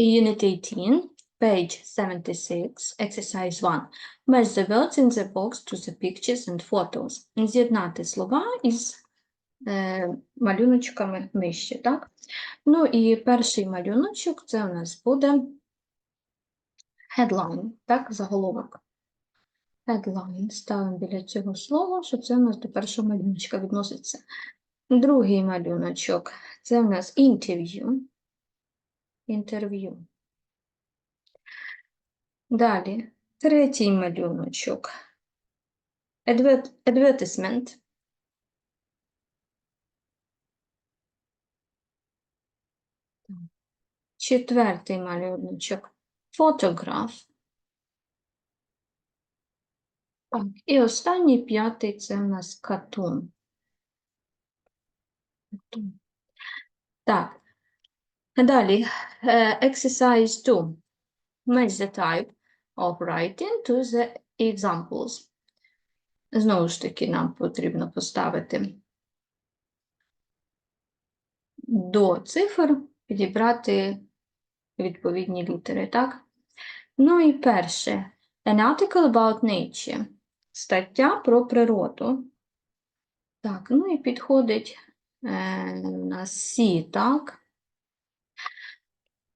Unit 18, page 76, exercise 1. Match the words in the box to the pictures and photos. З'єднати слова із е, малюночками нижче, так? Ну і перший малюночок це у нас буде headline, так, заголовок. Headline ставимо біля цього слова, що це у нас до першого малюночка відноситься. Другий малюночок це у нас interview. Інтерв'ю. Далі, третій малюночок. Advert- Advertisement. Четвертий малюночок. Фотограф. Так, і останній п'ятий це в нас. Катун. Так. Далі, е, exercise 2. Match the type of writing to the examples. Знову ж таки, нам потрібно поставити до цифр, підібрати відповідні літери, так? Ну і перше. An article about nature. Стаття про природу. Так, ну і підходить е, у нас C, так?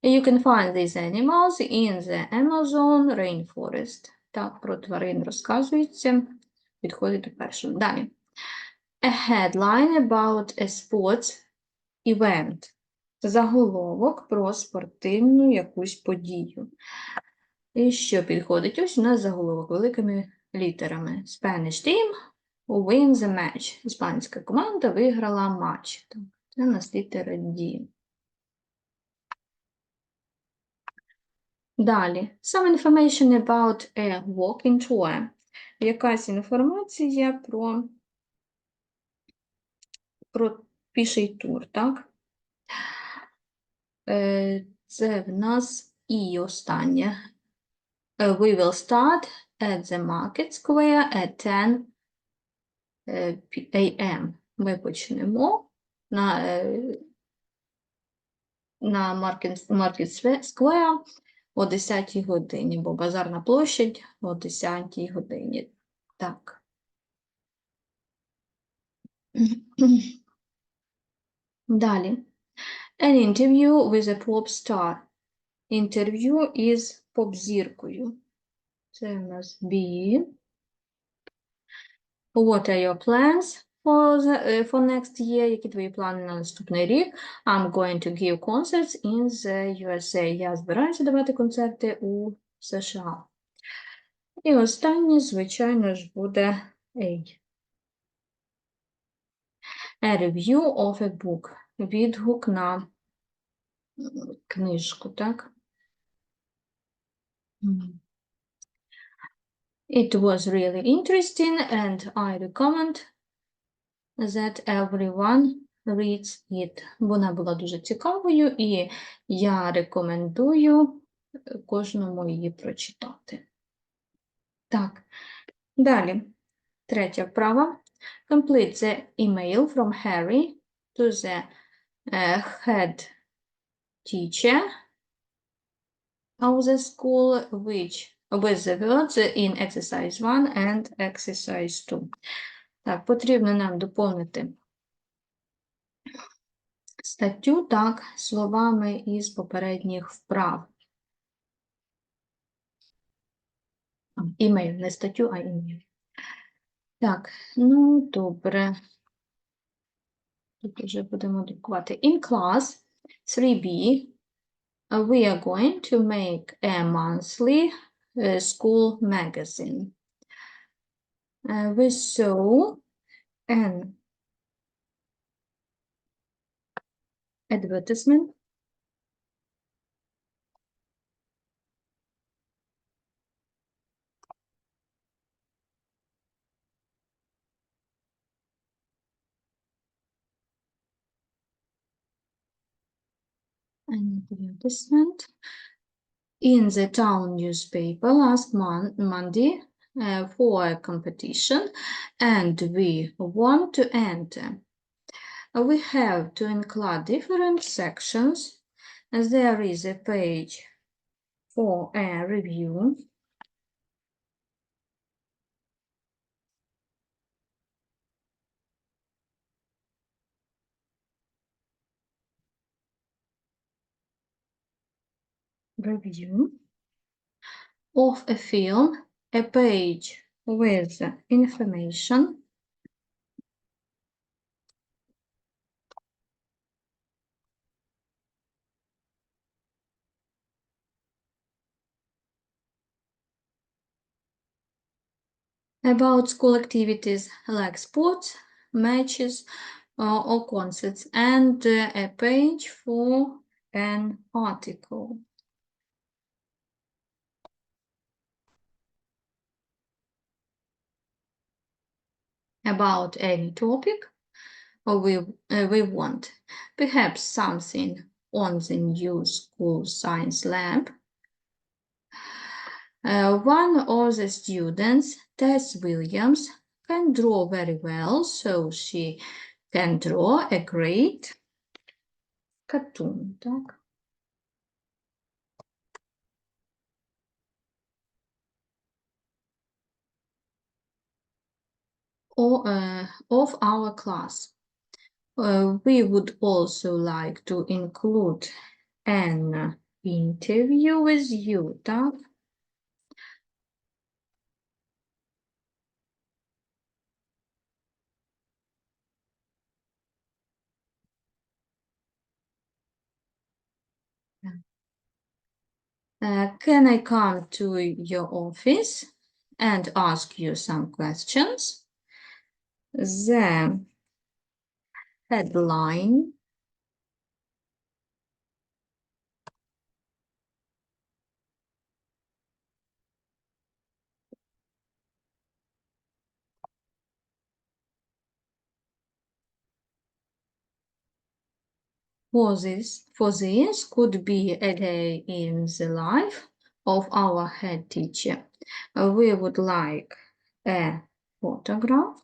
You can find these animals in the Amazon rainforest. Так, про тварин розказується. Підходить до першого. Далі. A headline about a sports event. Заголовок про спортивну якусь подію. І що підходить? Ось у нас заголовок великими літерами. Spanish team wins the match. Іспанська команда виграла матч. Це у нас літера D. Далі. Some information about a walking tour. Якась інформація про, про піший тур, так? Е, Це в нас і останнє. Е, We will start at the market square at 10 е, a.m. Ми почнемо на, е, на Market, Market Square о 10 годині, бо базарна площадь о 10 годині. Так. Далі. An interview with a pop star. Інтерв'ю із поп-зіркою. Це у нас B. What are your plans for, е, next year? Які твої плани на наступний рік? I'm going to give concerts in the USA. Я збираюся давати концерти у США. І останнє, звичайно ж, буде A. A review of a book. Відгук на книжку, так? It was really interesting and I recommend that everyone reads it. Вона була дуже цікавою і я рекомендую е, кожному її прочитати. Так, далі. Третя вправа. Complete the email from Harry to the uh, head teacher of the school which with the words in exercise 1 and exercise 2. Так, потрібно нам доповнити статтю так словами із попередніх вправ. Імейл, не статтю, а імейл. Так, ну добре. Тут вже будемо друкувати. In class 3B, uh, we are going to make a monthly uh, school magazine. Uh, we saw an advertisement. An advertisement. In the town newspaper last mon- Monday uh, for a competition, and we want to enter. Uh, We have to include different sections There is a page for a review. Review of a film, a page with information. about school activities like sports, matches, uh, or concerts, and uh, a page for an article. About any topic or we, uh, we want, perhaps something on the new school science lab. Uh, one of the students, Tess Williams, can draw very well, so she can draw a great cartoon. Так? Or, uh, of our class. Uh, we would also like to include an interview with you, так? Uh, can I come to your office and ask you some questions? The headline for this, for this could be a day in the life of our head teacher. We would like a photograph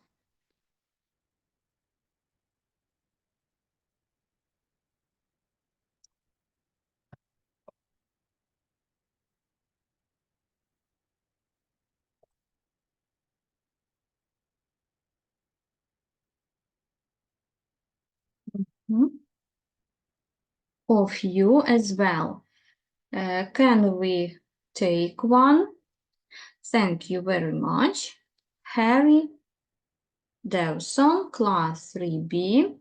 of you as well. Uh, can we take one? Thank you very much. Harry Dawson, class 3B.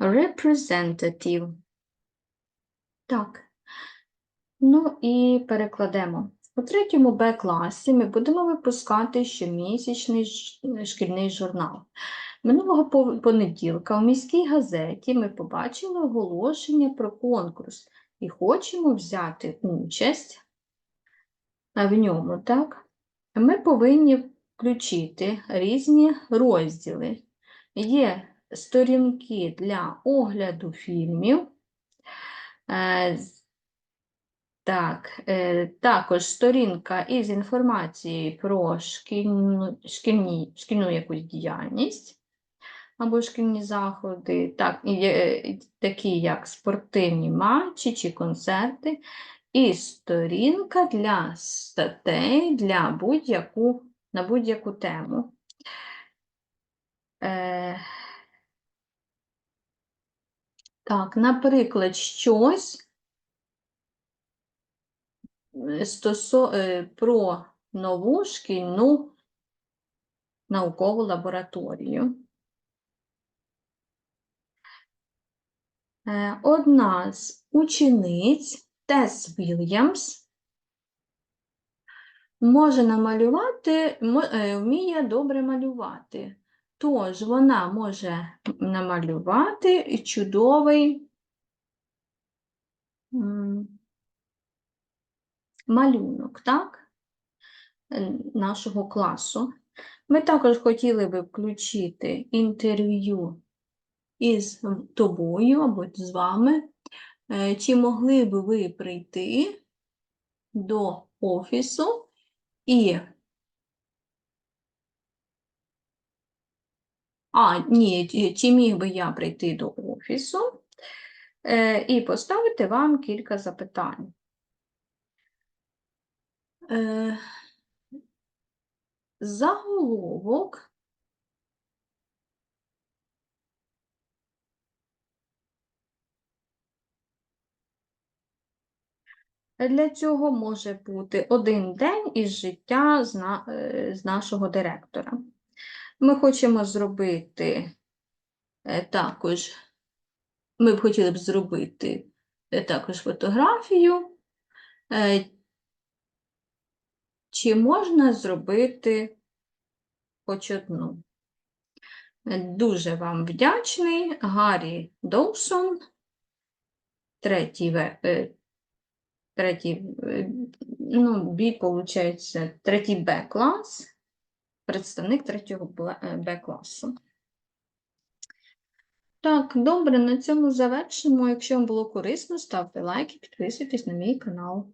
Representative. Так. Ну і перекладемо. У третьому Б класі ми будемо випускати щомісячний шкільний журнал. Минулого понеділка у міській газеті ми побачили оголошення про конкурс і хочемо взяти участь в ньому, так? Ми повинні включити різні розділи. Є сторінки для огляду фільмів. Е, Так, е, також сторінка із інформацією про шкільну, шкільні, шкільну якусь діяльність або шкільні заходи, так, такі як спортивні матчі чи концерти, і сторінка для статей для будь-яку, на будь-яку тему. Е, так, наприклад, щось е, стосо, е, про нову шкільну наукову лабораторію. Одна з учениць Тес Вільямс може намалювати, е, вміє добре малювати. Тож вона може намалювати чудовий малюнок, так? е, Нашого класу. Ми також хотіли би включити інтерв'ю із тобою або з вами. Е, Чи могли б ви прийти до офісу і. А, ні, чи- міг би я прийти до офісу е, і поставити вам кілька запитань. Е, Заголовок Для цього може бути один день із життя е, з нашого директора. Ми хочемо зробити е, також, ми б хотіли б зробити е, також фотографію. Чи можна зробити хоч одну? Дуже вам вдячний. Гаррі Доусон, третій, третій е, ну, B, виходить, третій Б клас, представник третього Б- е, класу. Так, добре, на цьому завершимо. Якщо вам було корисно, ставте лайки, підписуйтесь на мій канал.